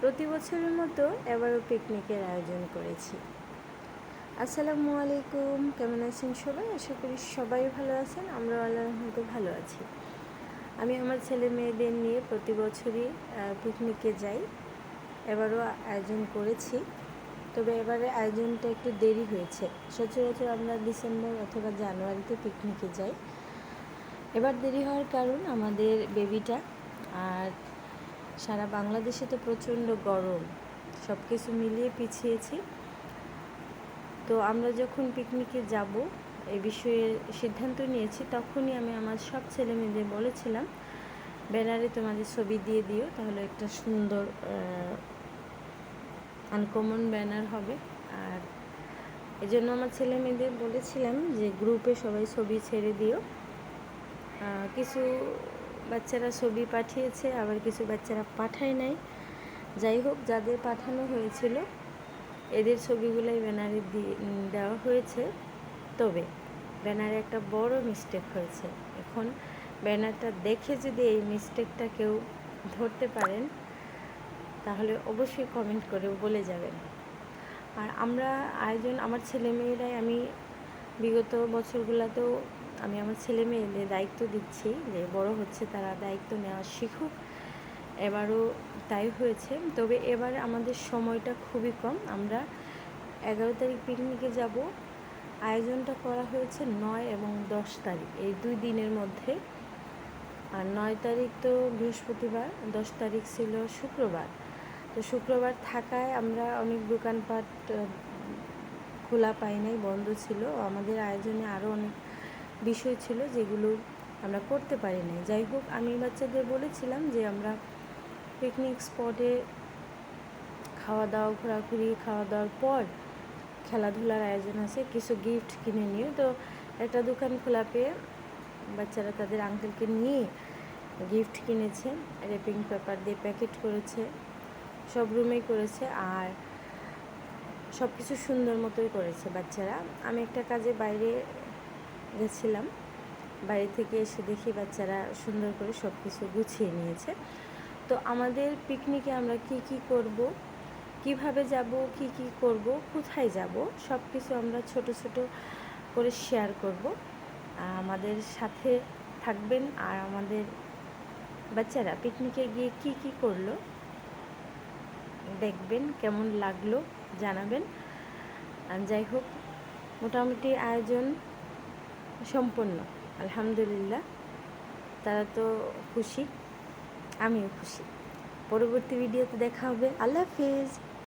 প্রতি বছরের মতো এবারও পিকনিকের আয়োজন করেছি। আসসালামু আলাইকুম, কেমন আছেন সবাই? আশা করি সবাই ভালো আছেন আমরা আল্লাহ ভালো আছি। আমি আমার ছেলে মেয়েদের নিয়ে প্রতি বছরই পিকনিকে যাই, এবারও আয়োজন করেছি। তবে এবারে আয়োজনটা একটু দেরি হয়েছে। সচরাচর আমরা ডিসেম্বর অথবা জানুয়ারিতে পিকনিকে যাই। এবার দেরি হওয়ার কারণ আমাদের বেবিটা আর সারা বাংলাদেশে তো প্রচণ্ড গরম। সব কিছু মিলিয়ে পিছিয়েছি। তো আমরা যখন পিকনিকে যাব, এ বিষয়ে সিদ্ধান্ত নিয়েছি, তখনই আমি আমার সব ছেলে মেয়েদের বলেছিলাম, ব্যানারে তোমাদের ছবি দিয়ে দিও, তাহলে একটা সুন্দর আনকমন ব্যানার হবে। আর এই জন্য আমার ছেলে মেয়েদের বলেছিলাম যে গ্রুপে সবাই ছবি ছেড়ে দিও। কিছু বাচ্চারা ছবি পাঠিয়েছে, আবার কিছু বাচ্চারা পাঠায় নাই। যাই হোক, যাদের পাঠানো হয়েছিল, এদের ছবিগুলোই ব্যানারে দিয়ে দেওয়া হয়েছে। তবে ব্যানারে একটা বড় মিস্টেক হয়েছে। এখন ব্যানারটা দেখে যদি এই মিস্টেকটা কেউ ধরতে পারেন, তাহলে অবশ্যই কমেন্ট করে বলে যাবেন। আর আমরা আয়োজন, আমার ছেলে মেয়েরাই আমি বিগত বছরগুলোতেও আমি আমার ছেলে মেয়েদের দায়িত্ব দিচ্ছি যে বড় হচ্ছে তারা দায়িত্ব নেওয়া শিখুক। এবারও তাই হয়েছে। তবে এবার আমাদের সময়টা খুবই কম। আমরা এগারো তারিখ পিকনিকে যাব। আয়োজনটা করা হয়েছে নয় এবং দশ তারিখ। এই দুই দিনের মধ্যে। আর নয় তারিখ তো বৃহস্পতিবার, দশ তারিখ ছিল শুক্রবার। তো শুক্রবার থাকায় আমরা অনেক দোকানপাট খোলা পাই নাই, বন্ধ ছিল। আমাদের আয়োজনে আরও অনেক বিষয় ছিল যেগুলো আমরা করতে পারি নাই। যাই হোক, আমি বাচ্চাদের বলেছিলাম যে আমরা পিকনিক স্পটে খাওয়া দাওয়া, ঘোরাঘুরি, খাওয়া দাওয়ার পর খেলাধুলার আয়োজন আছে, কিছু গিফট কিনে নিয়ে তো একটা দোকান খোলা পেয়ে বাচ্চারা তাদের আঙ্কেলকে নিয়ে গিফট কিনেছে র্যাপিং পেপার দিয়ে প্যাকেট করেছে, সব রুমেই করেছে আর সব কিছু সুন্দর মতোই করেছে বাচ্চারা। আমি একটা কাজে বাইরে গেছিলাম। বাড়ি থেকে এসে দেখি বাচ্চারা সুন্দর করে সব কিছু গুছিয়ে নিয়েছে। তো আমাদের পিকনিকে আমরা কি কি করব, কীভাবে যাব, কি কি করব, কোথায় যাব সব কিছু আমরা ছোট ছোট করে শেয়ার করব। আমাদের সাথে থাকবেন আর আমাদের বাচ্চারা পিকনিকে গিয়ে কি কি করল দেখবেন, কেমন লাগল জানাবেন। যাই হোক, মোটামুটি আয়োজন সম্পন্ন আলহামদুলিল্লাহ। তারা তো খুশি আমিও খুশি। পরবর্তী ভিডিওতে দেখা হবে। আল্লাহ হাফিজ।